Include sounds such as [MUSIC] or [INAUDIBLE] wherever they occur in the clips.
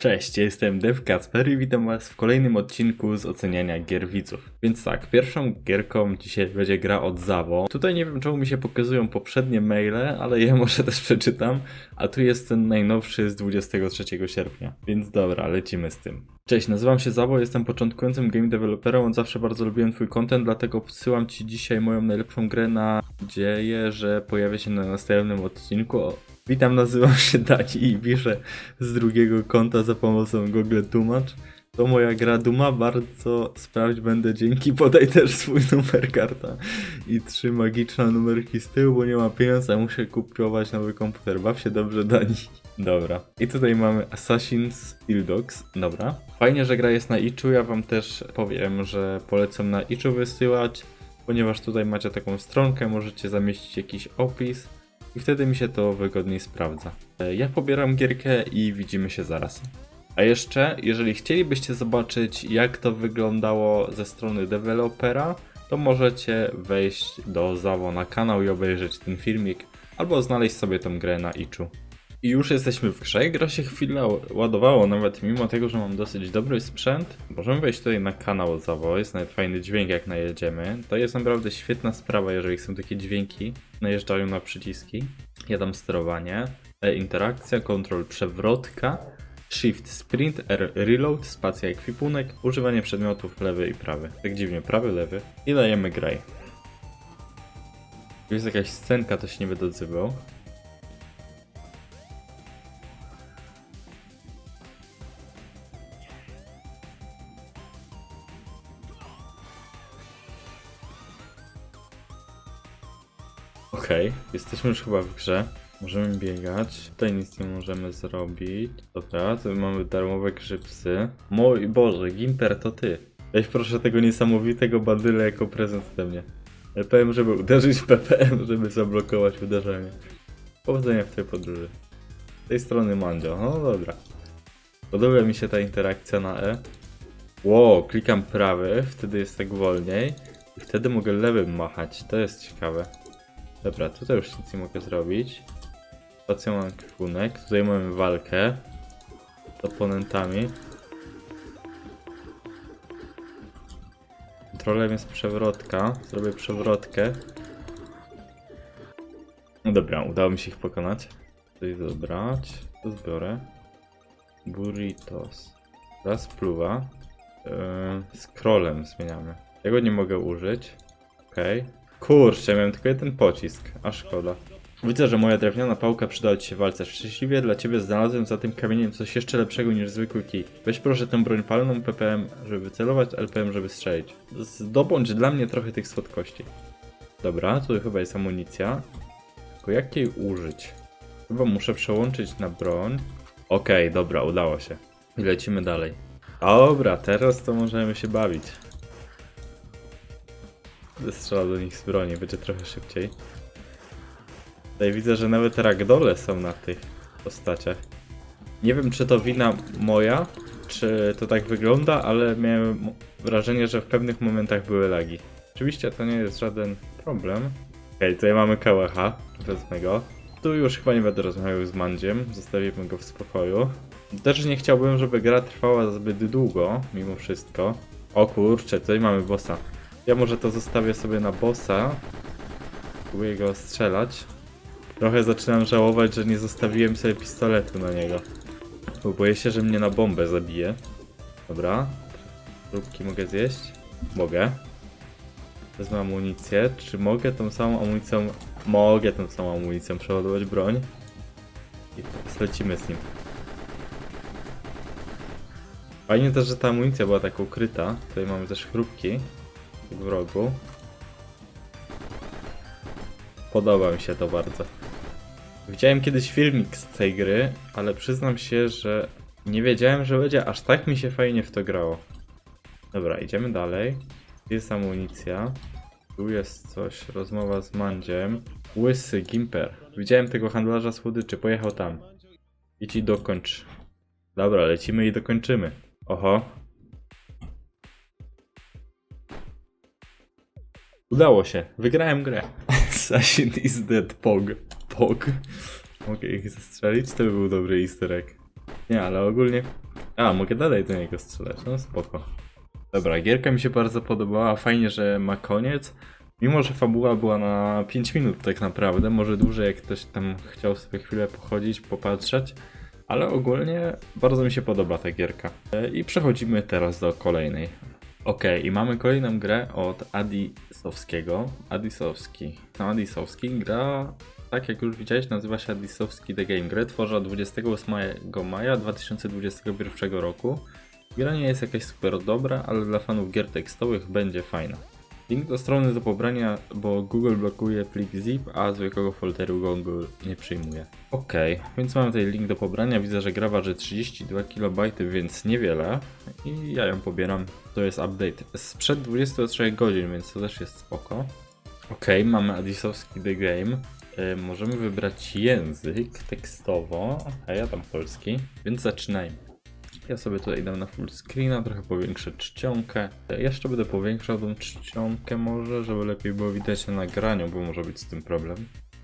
Cześć, jestem Dev Kacper i witam was w kolejnym odcinku z oceniania gier widzów. Więc tak, pierwszą gierką dzisiaj będzie gra od Zawo. Tutaj nie wiem czemu mi się pokazują poprzednie maile, ale ja może też przeczytam. A tu jest ten najnowszy z 23 sierpnia. Więc dobra, lecimy z tym. Cześć, nazywam się Zawo, jestem początkującym game developerem, od zawsze bardzo lubiłem twój content, dlatego podsyłam ci dzisiaj moją najlepszą grę na nadzieję, że pojawi się na następnym odcinku. Witam, nazywam się Dani i piszę z drugiego konta za pomocą Google Tłumacz. To moja gra Duma, bardzo sprawdź będę dzięki, podaj też swój numer karta i trzy magiczne numerki z tyłu, bo nie ma pieniędzy, a muszę kupować nowy komputer. Baw się dobrze, Dani. Dobra. I tutaj mamy Assassin's Dogs. Dobra. Fajnie, że gra jest na Itchu. Ja wam też powiem, że polecam na Itchu wysyłać, ponieważ tutaj macie taką stronkę, możecie zamieścić jakiś opis i wtedy mi się to wygodniej sprawdza. E, Ja pobieram gierkę i widzimy się zaraz. A jeszcze, jeżeli chcielibyście zobaczyć, jak to wyglądało ze strony dewelopera, to możecie wejść do Zawo na kanał i obejrzeć ten filmik, albo znaleźć sobie tą grę na Itchu. I już jesteśmy w grze, gra się chwilę ładowało, nawet mimo tego, że mam dosyć dobry sprzęt. Możemy wejść tutaj na kanał Zawo, jest nawet fajny dźwięk jak najedziemy. To jest naprawdę świetna sprawa, jeżeli są takie dźwięki, najeżdżają na przyciski. Ja dam sterowanie, E interakcja, kontrol przewrotka, Shift sprint, R reload, spacja ekwipunek, używanie przedmiotów lewy i prawy. Tak dziwnie, prawy, lewy. I dajemy graj. Jest jakaś scenka, to się nie będę odzywał. Okej, jesteśmy już chyba w grze. Możemy biegać. Tutaj nic nie możemy zrobić. Dobra, tu mamy darmowe grzybsy. Mój Boże, Gimper to ty. Weź proszę tego niesamowitego bandyle jako prezent ode mnie. LPM, żeby uderzyć PPM, żeby zablokować uderzenie. Powodzenia w tej podróży. Z tej strony Mandzio. No dobra. Podoba mi się ta interakcja na E. Wow, klikam prawy, wtedy jest tak wolniej. I wtedy mogę lewym machać. To jest ciekawe. Dobra, tutaj już nic nie mogę zrobić. Stacją mam kwipunek. Tutaj mamy walkę z oponentami. Kontrolem jest przewrotka. Zrobię przewrotkę. No dobra, udało mi się ich pokonać. Tutaj zabrać. To zbiorę. Burritos. Raz pluwa. Yy, zmieniamy. Tego nie mogę użyć. Okej. Kurczę, miałem tylko jeden pocisk. A szkoda. Widzę, że moja drewniana pałka przydała ci się walce. Szczęśliwie dla ciebie znalazłem za tym kamieniem coś jeszcze lepszego niż zwykły kij. Weź proszę tę broń palną PPM, żeby wycelować, LPM, żeby strzelić. Zdobądź dla mnie trochę tych słodkości. Dobra, tu chyba jest amunicja. Tylko jak jej użyć? Chyba muszę przełączyć na broń. Okej, dobra, udało się. I lecimy dalej. Dobra, teraz to możemy się bawić. Będę strzelał do nich z broni, będzie trochę szybciej. Tutaj widzę, że nawet ragdole są na tych postaciach. Nie wiem, czy to wina moja, czy to tak wygląda, ale miałem wrażenie, że w pewnych momentach były lagi. Oczywiście to nie jest żaden problem. Okej, tutaj mamy kałacha, wezmę go. Tu już chyba nie będę rozmawiał z Mandziem, zostawimy go w spokoju. Też nie chciałbym, żeby gra trwała zbyt długo, mimo wszystko. O kurczę, tutaj mamy bossa. Ja może to zostawię sobie na bossa. Próbuję go strzelać. Trochę zaczynam żałować, że nie zostawiłem sobie pistoletu na niego. Bo boję się, że mnie na bombę zabije. Dobra. Próbki mogę zjeść? Mogę. Wezmę amunicję. Czy mogę tą samą amunicją... Mogę tą samą amunicją przeładować broń. I zlecimy z nim. Fajnie też, że ta amunicja była tak ukryta. Tutaj mamy też chrupki w rogu. Podoba mi się to bardzo. Widziałem kiedyś filmik z tej gry, ale przyznam się, że nie wiedziałem, że będzie aż tak mi się fajnie w to grało. Dobra, idziemy dalej. Jest amunicja. Tu jest coś, rozmowa z Mandziem. Łysy, Gimper. Widziałem tego handlarza słodyczy, pojechał tam. Idź i dokończ. Dobra, lecimy i dokończymy. Oho. Udało się, wygrałem grę. [LAUGHS] Assassin is dead, pog. Pog. Mogę ich zastrzelić? To by był dobry easter egg. Nie, ale ogólnie A, mogę dalej do niego strzelać, no spoko. Dobra, gierka mi się bardzo podobała, fajnie, że ma koniec. Mimo, że fabuła była na 5 minut tak naprawdę, może dłużej jak ktoś tam chciał sobie chwilę pochodzić, popatrzeć. Ale ogólnie bardzo mi się podoba ta gierka. E, I przechodzimy teraz do kolejnej. Ok, i mamy kolejną grę od Adisowskiego. Adisowski. No, Adisowski gra, tak jak już widziałeś, nazywa się Adisowski The Game. Grę tworzy 28 maja 2021 roku. Gra nie jest jakaś super dobra, ale dla fanów gier tekstowych będzie fajna. Link do strony do pobrania, bo Google blokuje plik zip, a zwykłego folderu Google nie przyjmuje. Ok, więc mamy tutaj link do pobrania. Widzę, że gra waży 32 KB, więc niewiele. I ja ją pobieram. To jest update sprzed 23 godzin, więc to też jest spoko. Ok, mamy Adisowski The Game. Y, możemy wybrać język tekstowo, a ja tam polski, więc zaczynajmy. Ja sobie tutaj dam na full screena, trochę powiększę czcionkę. Jeszcze będę powiększał tą czcionkę może, żeby lepiej było widać na nagraniu, bo może być z tym problem.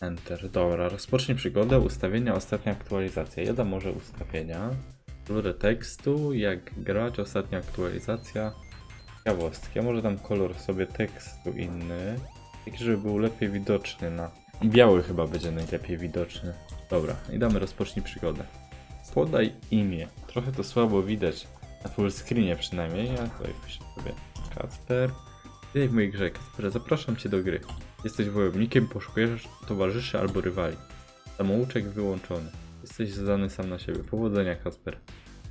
Enter. Dobra, rozpocznij przygodę. Ustawienia, ostatnia aktualizacja. Ja dam może ustawienia. Kolor tekstu, jak grać, ostatnia aktualizacja. Ciekawostki. Ja może dam kolor sobie tekstu inny. Taki, żeby był lepiej widoczny na... Biały chyba będzie najlepiej widoczny. Dobra, i damy rozpocznij przygodę. Podaj imię. Trochę to słabo widać. Na full screenie przynajmniej. Ja tutaj piszę sobie Kasper. Witaj w mojej grze, Kasper. Zapraszam cię do gry. Jesteś wojownikiem, poszukujesz towarzyszy albo rywali. Samouczek wyłączony. Jesteś zdany sam na siebie. Powodzenia, Kasper.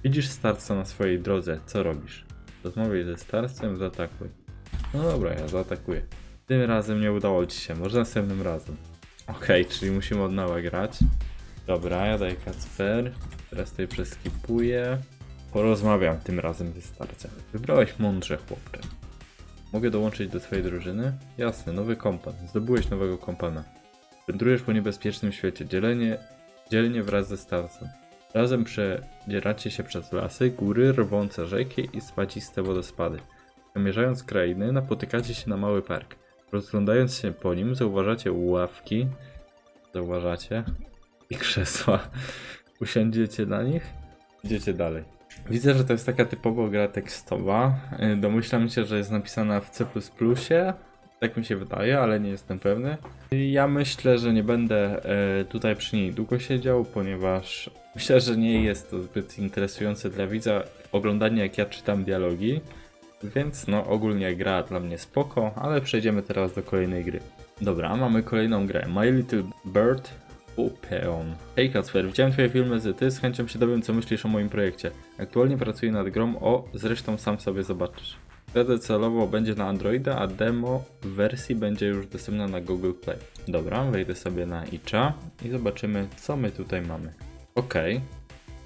Widzisz starca na swojej drodze. Co robisz? Rozmawiaj ze starcem, zaatakuj. No dobra, ja zaatakuję. Tym razem nie udało ci się, może następnym razem. Okej, czyli musimy od nowa grać. Dobra, ja daję Kacper. Teraz tutaj przeskipuję. Porozmawiam tym razem ze starcem. Wybrałeś mądrze, chłopcze. Mogę dołączyć do twojej drużyny? Jasne, nowy kompan. Zdobyłeś nowego kompana. Wędrujesz po niebezpiecznym świecie, dzielenie, dzielnie wraz ze starcem. Razem przedzieracie się przez lasy, góry, rwące rzeki i spadziste wodospady. Przemierzając krainy, napotykacie się na mały park. Rozglądając się po nim, zauważacie ławki. Zauważacie? I krzesła. Usiądziecie na nich? Idziecie dalej. Widzę, że to jest taka typowo gra tekstowa. Yy, Domyślam się, że jest napisana w C++. Tak mi się wydaje, ale nie jestem pewny. Ja myślę, że nie będę e, tutaj przy niej długo siedział, ponieważ myślę, że nie jest to zbyt interesujące dla widza oglądanie jak ja czytam dialogi. Więc no ogólnie gra dla mnie spoko, ale przejdziemy teraz do kolejnej gry. Dobra, mamy kolejną grę. My Little Bird Upeon. Hej Kacper, widziałem twoje filmy z ty, z chęcią się dowiem co myślisz o moim projekcie. Aktualnie pracuję nad grą, o zresztą sam sobie zobaczysz. Gra docelowo będzie na Androida, a demo w wersji będzie już dostępna na Google Play. Dobra, wejdę sobie na Itcha i zobaczymy co my tutaj mamy.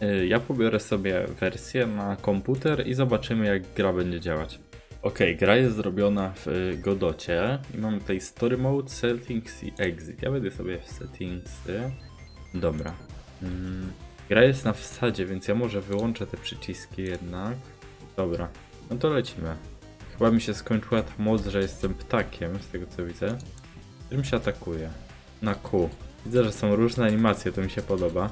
Y, Ja pobiorę sobie wersję na komputer i zobaczymy jak gra będzie działać. Ok, gra jest zrobiona w y, Godocie i mamy tutaj Story Mode, Settings i Exit. Ja będę sobie w Settingsy. Dobra. Mm, gra jest na wsadzie, więc ja może wyłączę te przyciski jednak. Dobra, no to lecimy. Chyba mi się skończyła ta moc, że jestem ptakiem, z tego co widzę. Którym się atakuje? Na Q. Widzę, że są różne animacje, to mi się podoba.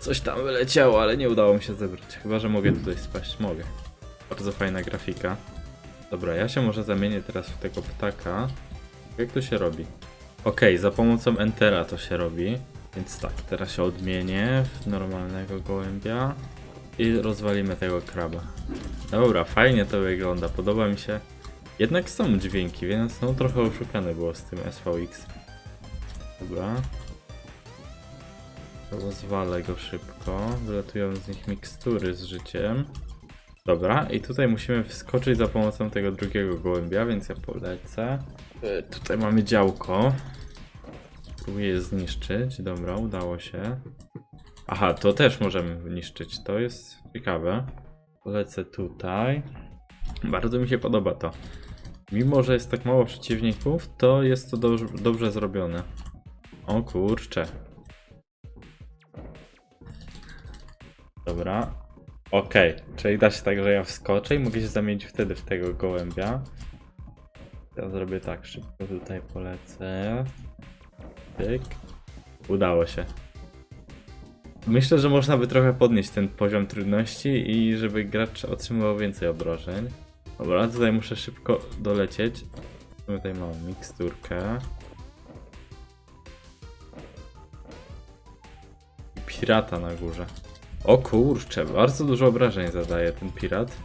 Coś tam wyleciało, ale nie udało mi się zebrać. Chyba, że mogę tutaj spaść. Mogę. Bardzo fajna grafika. Dobra, ja się może zamienię teraz w tego ptaka. Jak to się robi? Okej, za pomocą Entera to się robi. Więc tak, teraz się odmienię w normalnego gołębia. I rozwalimy tego kraba. Dobra, fajnie to wygląda, podoba mi się. Jednak są dźwięki, więc no trochę oszukane było z tym SVX. Dobra. Rozwalę go szybko. Wylatują z nich mikstury z życiem. Dobra, i tutaj musimy wskoczyć za pomocą tego drugiego gołębia, więc ja polecę. E, Tutaj mamy działko. Próbuję je zniszczyć. Dobra, udało się. Aha, to też możemy niszczyć. To jest ciekawe. Polecę tutaj. Bardzo mi się podoba to. Mimo, że jest tak mało przeciwników, to jest to dobrze, dobrze zrobione. O kurczę. Dobra. Okej, czyli da się tak, że ja wskoczę i mogę się zamienić wtedy w tego gołębia. Ja zrobię tak, szybko tutaj polecę. Pyk. Udało się. Myślę, że można by trochę podnieść ten poziom trudności i żeby gracz otrzymywał więcej obrażeń. Dobra, tutaj muszę szybko dolecieć. Tutaj mam miksturkę. I pirata na górze. O kurczę, bardzo dużo obrażeń zadaje ten pirat.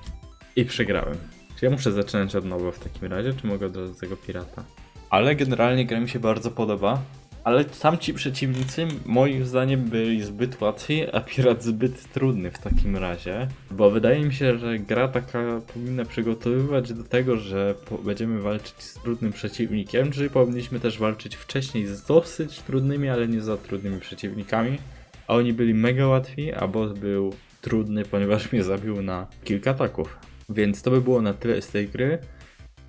I przegrałem. Czy ja muszę zaczynać od nowa w takim razie, czy mogę do tego pirata? Ale generalnie gra mi się bardzo podoba. Ale tamci przeciwnicy moim zdaniem byli zbyt łatwi, a pirat zbyt trudny w takim razie. Bo wydaje mi się, że gra taka powinna przygotowywać do tego, że będziemy walczyć z trudnym przeciwnikiem, czyli powinniśmy też walczyć wcześniej z dosyć trudnymi, ale nie za trudnymi przeciwnikami. A oni byli mega łatwi, a boss był trudny, ponieważ mnie zabił na kilka ataków. Więc to by było na tyle z tej gry.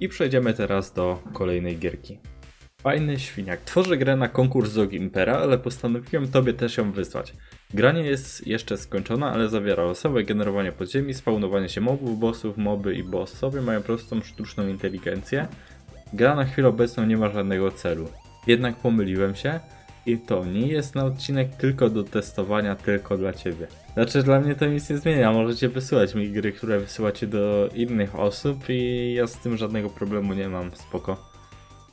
I przejdziemy teraz do kolejnej gierki. Fajny świniak. Tworzę grę na konkurs z Impera, ale postanowiłem tobie też ją wysłać. Gra nie jest jeszcze skończona, ale zawiera losowe generowanie podziemi, spawnowanie się mobów, bossów, moby i bossowie mają prostą sztuczną inteligencję. Gra na chwilę obecną nie ma żadnego celu. Jednak pomyliłem się i to nie jest na odcinek tylko do testowania, tylko dla ciebie. Znaczy dla mnie to nic nie zmienia, możecie wysyłać mi gry, które wysyłacie do innych osób i ja z tym żadnego problemu nie mam, spoko.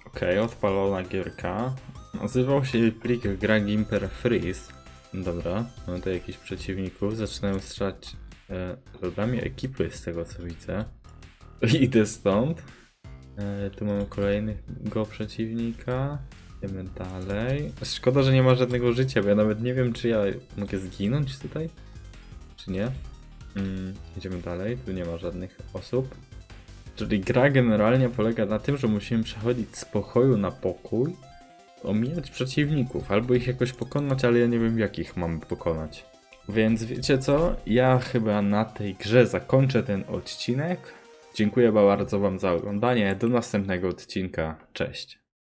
Okej, odpalona gierka. Nazywał się plik gra Gimper Freeze. Dobra, mamy tutaj jakichś przeciwników. Zaczynają strzelać e, ekipy z tego co widzę. [LAUGHS] Idę stąd. E, tu mamy kolejnego przeciwnika. Idziemy dalej. Szkoda, że nie ma żadnego życia, bo ja nawet nie wiem, czy ja mogę zginąć tutaj, czy nie. Mm, idziemy dalej, tu nie ma żadnych osób. Czyli gra generalnie polega na tym, że musimy przechodzić z pokoju na pokój, omijać przeciwników, albo ich jakoś pokonać, ale ja nie wiem jakich mamy pokonać. Więc wiecie co? Ja chyba na tej grze zakończę ten odcinek. Dziękuję bardzo Wam za oglądanie. Do następnego odcinka. Cześć.